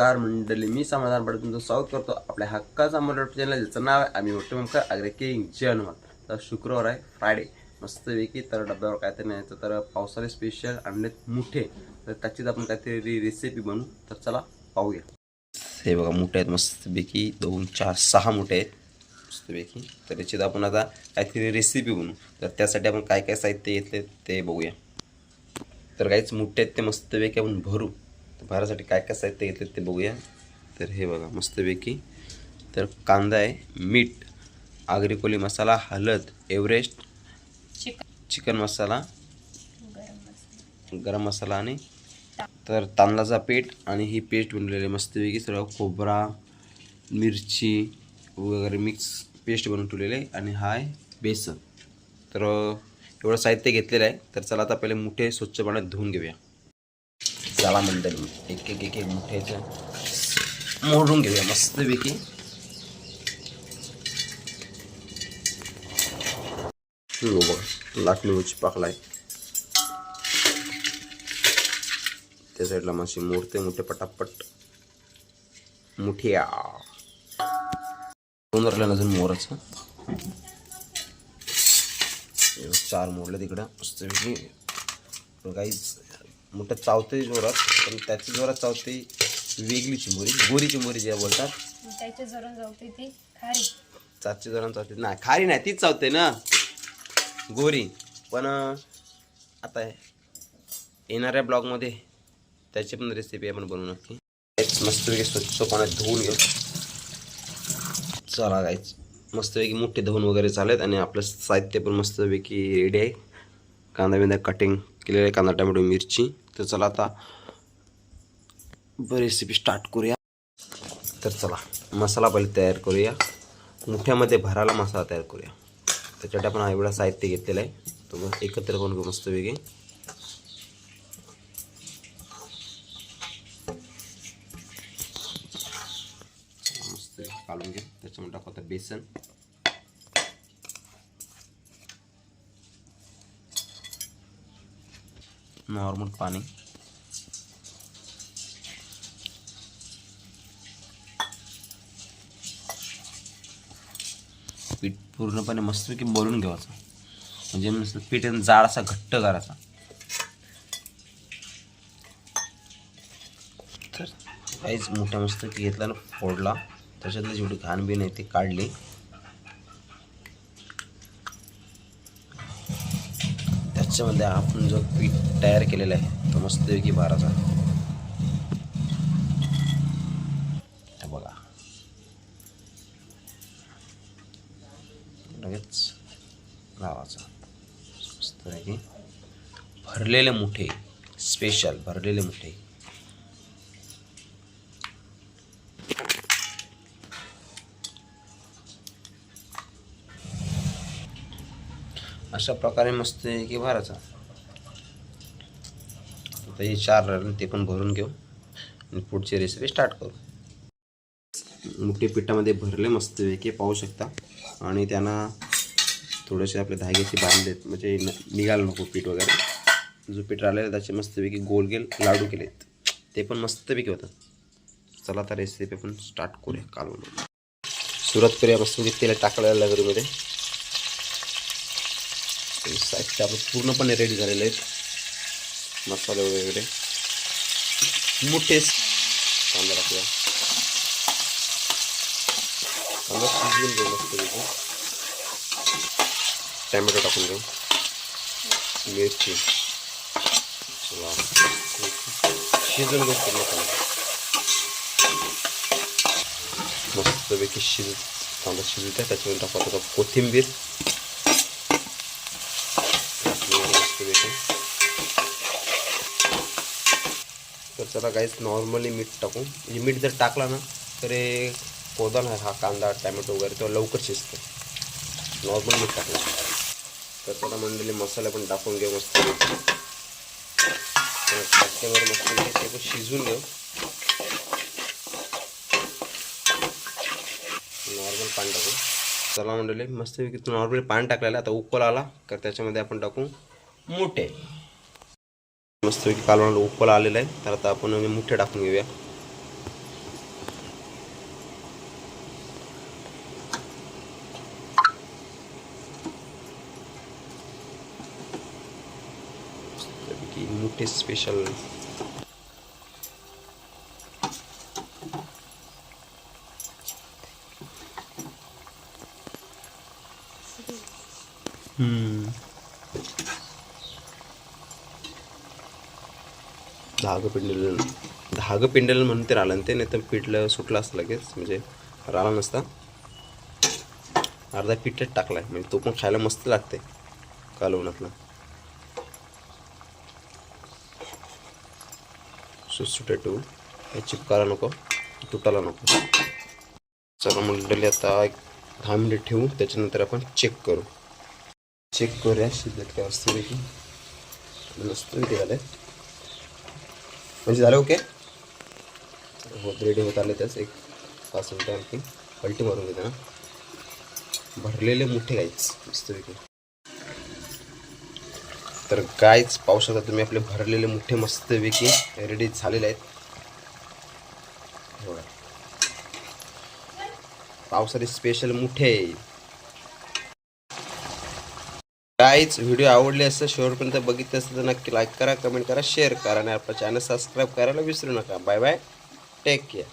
नमस्कार मंडळी मी समाधान पडे तुमचं स्वागत करतो आपल्या हक्काचा मराठी चॅनल ज्याचं नाव आहे आम्ही मोठे ममका आग्रे किंग जन्म तर शुक्रवार आहे फ्रायडे मस्तपैकी तर डब्यावर काहीतरी न्यायचं तर पावसाळे स्पेशल आणलेत मुठे. तर त्याचीच आपण काहीतरी रेसिपी बनवू. तर चला पाहूया. हे बघा मोठे आहेत मस्तपैकी दोन चार सहा मोठे आहेत. मस्तपैकी तर त्याच्यात आपण आता काहीतरी रेसिपी बनवू. तर त्यासाठी आपण काय काय साहित्य घेतले ते बघूया. तर काहीच मोठे आहेत ते मस्तपैकी आपण भरू. भरासाठी काय काय साहित्य घेतले ते बघूया. तर हे बघा मस्तपैकी. तर कांदा आहे मीठ आगरी कोली मसाला हळद एव्हरेस्ट चिकन मसाला गरम मसाला आणि तर तांदळाचा पीठ आणि ही पेस्ट बनवलेली आहे मस्तपैकी. सर्व खोबरा मिरची वगैरे मिक्स पेस्ट बनवून ठेवलेली आहे आणि हा आहे बेसन. तर एवढं साहित्य घेतलेलं आहे. तर चला आता पहिले मुठे स्वच्छ पाण्यात धुवून घेऊया. चला मंडळी एक एक एक एक मोठ्याचं मोडून घेऊया मस्तपैकी. हो बघा लाटणी मिरची पाकलाय. त्या साईडला माशी मोडते मोठे पटापट. मुठिया दोन राहिल्या अजून मोराचं. चार मोडलं तिकडं मस्तपैकी. काहीच मोठं चावते जोरात पण त्याची जोरात चावते वेगळी चिंबोरी गोरी चिंबोरी ज्या बोलतात. त्याच्या जोरात जाऊते ती खारी. जोरात चावते नाही खारी नाही तीच चावते ना. गोरी. पण आता येणाऱ्या ब्लॉगमध्ये त्याची पण रेसिपी आपण बनवू नक्की. मस्तपैकी स्वच्छ पाण्यात धुवून घेऊ. चला गायच मस्तपैकी मोठे धुवून वगैरे चालेत आणि आपलं साहित्य पण मस्तपैकी रेडी आहे. कांदा बिंदा कटिंग केलेलं आहे कांदा टमॅटो मिरची. तर चला आता रेसिपी स्टार्ट करूया. तर चला मसाला पहिले तयार करूया. मुठ्यामध्ये भराला मसाला तयार करूया. त्याच्यासाठी आपण एवढा साहित्य घेतलेलं आहे. तो मग एकत्र करून घेऊ मस्त वेगळे मस्त काढून घे. त्याच्यामध्ये टाकू आता बेसन. नॉर्मल पाणी. पीठ पूर्णपणे मस्तपैकी बोलून घ्यायचं म्हणजे मस्त पीठ जाड असा घट्ट करायचा. तर काहीच मोठ्या मस्तपैकी घेतला ना फोडला. त्याच्यातली जेवढी घाण आहे ती काढली. त्याच्यामध्ये आपण जो पीठ तयार केलेला आहे तो मस्तपैकी भाराचा बाराचा बघा. लगेच लावायचा. मस्तपैकी भरलेले मुठे स्पेशल भरलेले मुठे. अशा प्रकारे मस्त की भरायचा आता हे चार राहिले ते पण भरून घेऊ आणि पुढची रेसिपी स्टार्ट करू. मुठे पिठामध्ये भरले मस्तपैकी पाहू शकता. आणि त्यांना थोडेसे आपले धाग्याचे बांधलेत म्हणजे न- निघायला नको पीठ वगैरे. जो पीठ राहिलेला त्याचे मस्तपैकी गोल गेल लाडू केलेत. ते पण मस्तपैकी होतात. चला आता रेसिपी आपण स्टार्ट करूया कालवून सुरुवात करूया मस्तपैकी म्हणजे तेल टाकलेल्या लगरीमध्ये साहित्य आपलं पूर्णपणे रेडी झालेले आहेत मसाले वगैरे मोठेच कांदा टाकूया कांदा शिजवून घेऊ मस्त पैकी टॅमॅटो टाकून घेऊ मिरची चला. शिजून घेऊ पूर्ण कांदा मस्तपैकी शिज कांदा शिजू द्या त्याच्यावर टाकू आता कोथिंबीर मस्तपैकी. तर चला काहीच नॉर्मली मीठ टाकू. म्हणजे मीठ जर टाकला ना तर हे कोदा हा कांदा टॅमॅटो वगैरे तेव्हा लवकर शिजतो. नॉर्मल मीठ टाकला तर चला मंडळी मसाले पण टाकून घेऊ मस्त टाक्यावर मस्त ते पण शिजून घेऊ. नॉर्मल पाणी टाकू. चला मंडळी मस्तपैकी नॉर्मली पाणी टाकलेलं आता उकल आला तर त्याच्यामध्ये आपण टाकू मोठे. मस्तपैकी कालवणाला उकला आलेला आहे तर आता आपण मुठ्ठ्या टाकून घेऊया मुठे स्पेशल हम्म धाग पिंडलं धाग पिंडलं म्हणून ते राहिलं ते नाही तर पिठलं सुटलं असतं लगेच म्हणजे राहिला नसता. अर्धा पिठच टाकलाय म्हणजे तो पण खायला मस्त लागते कालवणातला सुटसुटे टू हे चिपकायला नको तुटायला नको. चला मंडळी आता एक दहा मिनिट ठेवू त्याच्यानंतर आपण चेक करू. चेक करूया शिजत काय असतं की मस्त झालं आहे म्हणजे झालं ओके हो रेडी होत आले त्याच एक पाच मिनटं आणखी. पलटी मारून घेते ना. भरलेले मोठे गाईच मस्तपैकी तर गायच पाहू शकता तुम्ही आपले भरलेले मोठे मस्तपैकी रेडी झालेले आहेत. पावसाचे स्पेशल मोठे. काहीच व्हिडिओ आवडले असं शेवटपर्यंत बघितलं असतं तर नक्की लाईक करा कमेंट करा शेअर करा आणि आपला चॅनल सबस्क्राईब करायला विसरू नका. Bye bye take care